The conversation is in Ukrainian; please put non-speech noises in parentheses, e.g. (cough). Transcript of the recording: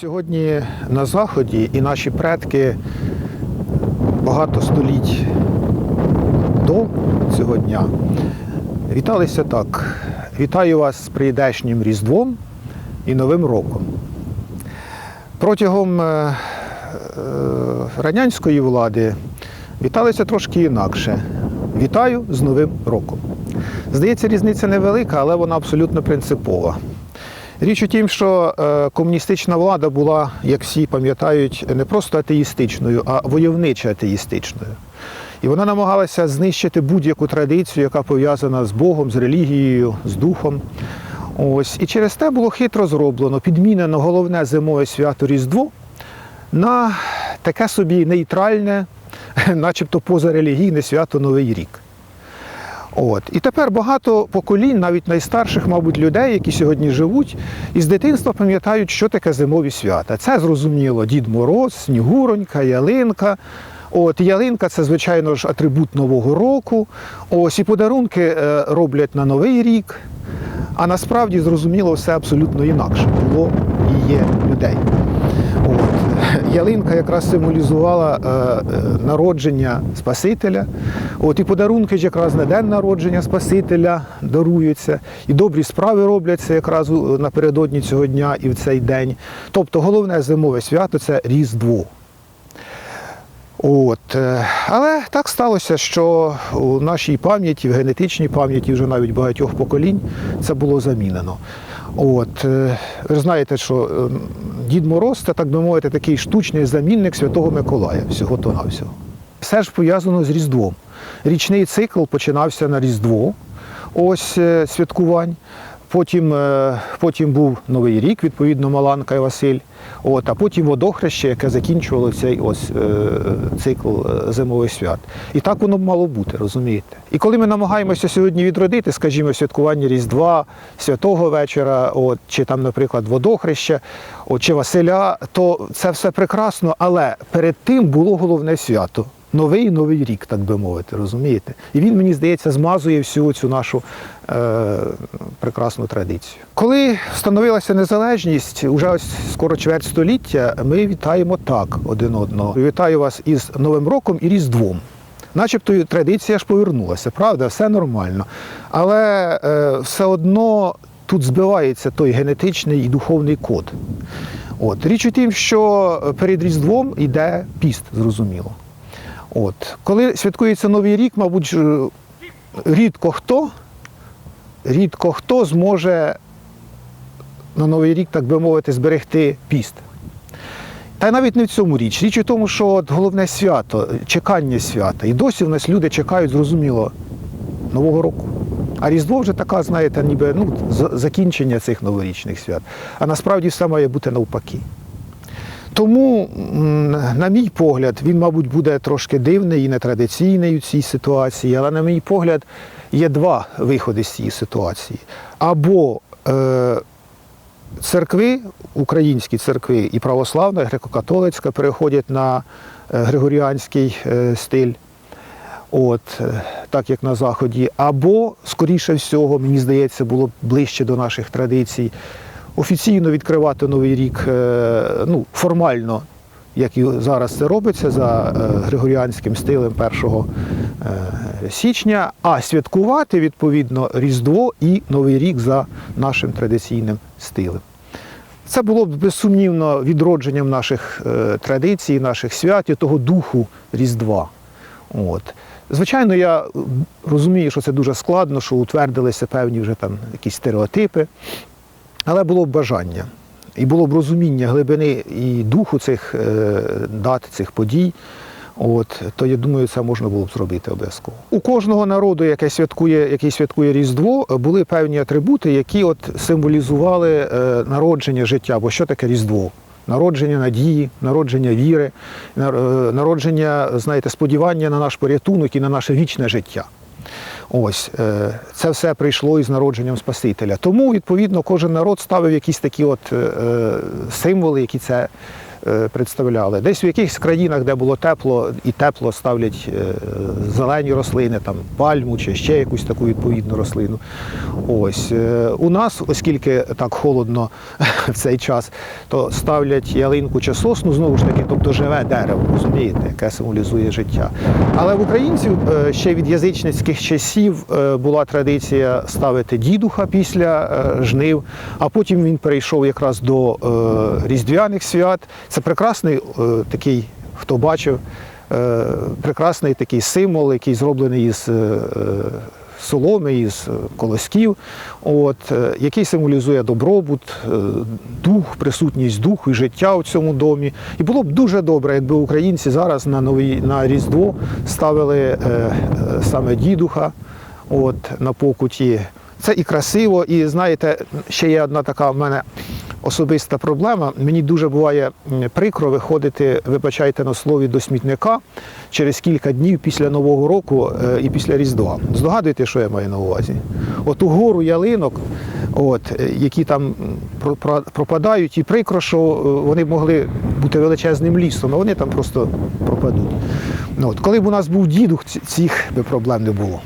Сьогодні на Заході і наші предки багато століть до цього дня віталися так. Вітаю вас з прийдешнім Різдвом і Новим роком. Протягом е, е, радянської влади віталися трошки інакше. Вітаю з Новим роком. Здається, різниця невелика, але вона абсолютно принципова. Річ у тім, що е, комуністична влада була, як всі пам'ятають, не просто атеїстичною, а войовничо атеїстичною. І вона намагалася знищити будь-яку традицію, яка пов'язана з Богом, з релігією, з духом. Ось. І через те було хитро зроблено, підмінено головне зимове свято Різдво на таке собі нейтральне, (laughs) начебто позарелігійне свято Новий рік. От. І тепер багато поколінь, навіть найстарших, мабуть, людей, які сьогодні живуть, із дитинства пам'ятають, що таке зимові свята. Це зрозуміло Дід Мороз, Снігуронька, ялинка. От ялинка це, звичайно ж, атрибут Нового року. Ось і подарунки е, роблять на Новий рік. А насправді зрозуміло все абсолютно інакше було і є людей. Ялинка якраз символізувала е, е, народження Спасителя. От, і подарунки ж якраз на день народження Спасителя даруються, і добрі справи робляться якраз напередодні цього дня і в цей день. Тобто головне зимове свято це Різдво. От. е, Але так сталося, що у нашій пам'яті, в генетичній пам'яті вже навіть багатьох поколінь це було замінено. От. е, Ви знаєте, що е, Дід Мороз це, так би мовити, такий штучний замінник Святого Миколая, всього то навсього. Все ж пов'язано з Різдвом. Річний цикл починався на Різдво, ось святкувань. Потім, е, потім був Новий рік, відповідно, Маланка і Василь. От, а потім водохреще, яке закінчувало цей ось е, цикл е, зимових свят. І так воно б мало бути, розумієте? І коли ми намагаємося сьогодні відродити, скажімо, святкування Різдва, святого вечора, от, чи там, наприклад, водохреща, от, чи Василя, то це все прекрасно, але перед тим було головне свято. Новий новий рік, так би мовити, розумієте? І він, мені здається, змазує всю цю нашу е, прекрасну традицію. Коли встановилася незалежність, уже ось скоро чверть століття, ми вітаємо так один одного. Вітаю вас із Новим роком і Різдвом. Начебто традиція ж повернулася, правда, все нормально. Але е, все одно тут збивається той генетичний і духовний код. От. Річ у тім, що перед Різдвом йде піст, зрозуміло. От. Коли святкується Новий рік, мабуть, рідко хто, рідко хто зможе на Новий рік, так би мовити, зберегти піст. Та й навіть не в цьому річ. Річ у тому, що от головне свято, чекання свята. І досі в нас люди чекають, зрозуміло, Нового року. А Різдво вже така, знаєте, ніби ну, закінчення цих новорічних свят. А насправді все має бути навпаки. Тому, на мій погляд, він, мабуть, буде трошки дивний і нетрадиційний у цій ситуації, але, на мій погляд, є два виходи з цієї ситуації. Або е, церкви, українські церкви і православна, і греко-католицька переходять на е, григоріанський е, стиль. От, е, так як на Заході, або, скоріше всього, мені здається, було б ближче до наших традицій, офіційно відкривати Новий рік е, ну, формально, як і зараз це робиться за е, григоріанським стилем 1 е, січня, а святкувати відповідно Різдво і Новий рік за нашим традиційним стилем. Це було б безсумнівно відродженням наших традицій, наших свят і того духу Різдва. От. Звичайно, я розумію, що це дуже складно, що утвердилися певні вже там якісь стереотипи, але було б бажання. І було б розуміння глибини і духу цих е, дат, цих подій. От, то я думаю, це можна було б зробити обов'язково. У кожного народу, яке святкує, який святкує Різдво, були певні атрибути, які от символізували е, народження життя. Бо що таке Різдво? Народження надії, народження віри, е, народження, знаєте, сподівання на наш порятунок і на наше вічне життя. Ось е, це все прийшло із народженням Спасителя. Тому, відповідно, кожен народ ставив якісь такі от е, е, символи, які це представляли. Десь в якихось країнах, де було тепло і тепло ставлять е, зелені рослини, там пальму чи ще якусь таку відповідну рослину. Ось е, у нас, оскільки так холодно (laughs) в цей час, то ставлять ялинку чи сосну, знову ж таки, тобто живе дерево, розумієте, яке символізує життя. Але в українців е, ще від язичницьких часів е, була традиція ставити дідуха після е, жнив, а потім він перейшов якраз до е, різдвяних свят. Це прекрасний е, такий, хто бачив, е, прекрасний такий символ, який зроблений із. е, Соломи із колосків, от, який символізує добробут, дух, присутність духу і життя у цьому домі. І було б дуже добре, якби українці зараз на новий на Різдво ставили саме дідуха от, на покуті. Це і красиво, і знаєте, ще є одна така в мене особиста проблема. Мені дуже буває прикро виходити, вибачайте на слові, до смітника через кілька днів після Нового року е, і після Різдва. Здогадуєте, що я маю на увазі? От у гору ялинок, от, е, які там пропадають, і прикро, що е, вони могли бути величезним лісом, а вони там просто пропадуть. Ну, от, коли б у нас був дідух, цих би проблем не було.